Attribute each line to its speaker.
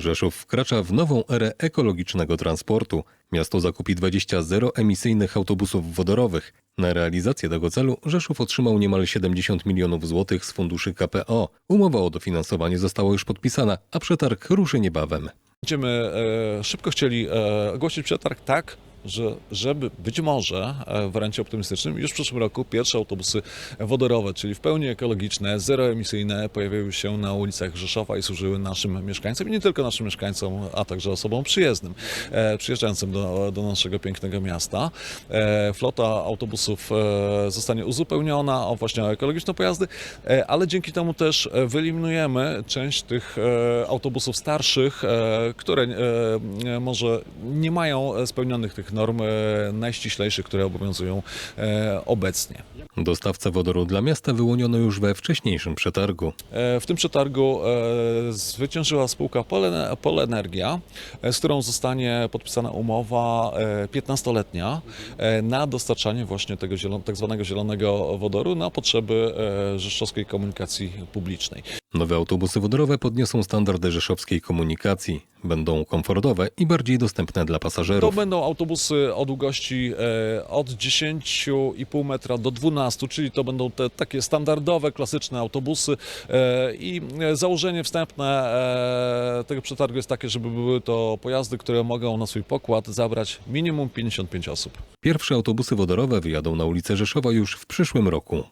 Speaker 1: Rzeszów wkracza w nową erę ekologicznego transportu. Miasto zakupi 20 zeroemisyjnych autobusów wodorowych. Na realizację tego celu Rzeszów otrzymał niemal 70 milionów złotych z funduszy KPO. Umowa o dofinansowanie została już podpisana, a przetarg ruszy niebawem.
Speaker 2: Będziemy e, szybko chcieli e, ogłosić przetarg tak, że, żeby być może e, w wariancie optymistycznym już w przyszłym roku pierwsze autobusy wodorowe, czyli w pełni ekologiczne, zeroemisyjne, pojawiły się na ulicach Rzeszowa i służyły naszym mieszkańcom i nie tylko naszym mieszkańcom, a także osobom przyjezdnym, e, przyjeżdżającym do, do naszego pięknego miasta. E, flota autobusów zostanie uzupełniona o właśnie ekologiczne pojazdy, ale dzięki temu też wyeliminujemy część tych autobusów starszych, które może nie mają spełnionych tych norm e, najściślejszych, które obowiązują e, obecnie.
Speaker 1: Dostawcę wodoru dla miasta wyłoniono już we wcześniejszym przetargu.
Speaker 2: E, W tym przetargu e, zwyciężyła spółka Pole- Polenergia, e, z którą zostanie podpisana umowa e, 15-letnia e, na dostarczanie właśnie tego zielon- tak zwanego zielonego wodoru na potrzeby rzeszowskiej komunikacji publicznej.
Speaker 1: Nowe autobusy wodorowe podniosą standardy rzeszowskiej komunikacji. Będą komfortowe i bardziej dostępne dla
Speaker 2: To
Speaker 1: pasażerów.
Speaker 2: będą autobusy o długości od 10,5 metra do 12, czyli to będą te takie standardowe, klasyczne autobusy e, i założenie wstępne e, tego przetargu jest takie, żeby były to pojazdy, które mogą na swój pokład zabrać minimum 55 osób.
Speaker 1: Pierwsze autobusy wodorowe wyjadą na ulicę Rzeszowa już w przyszłym roku.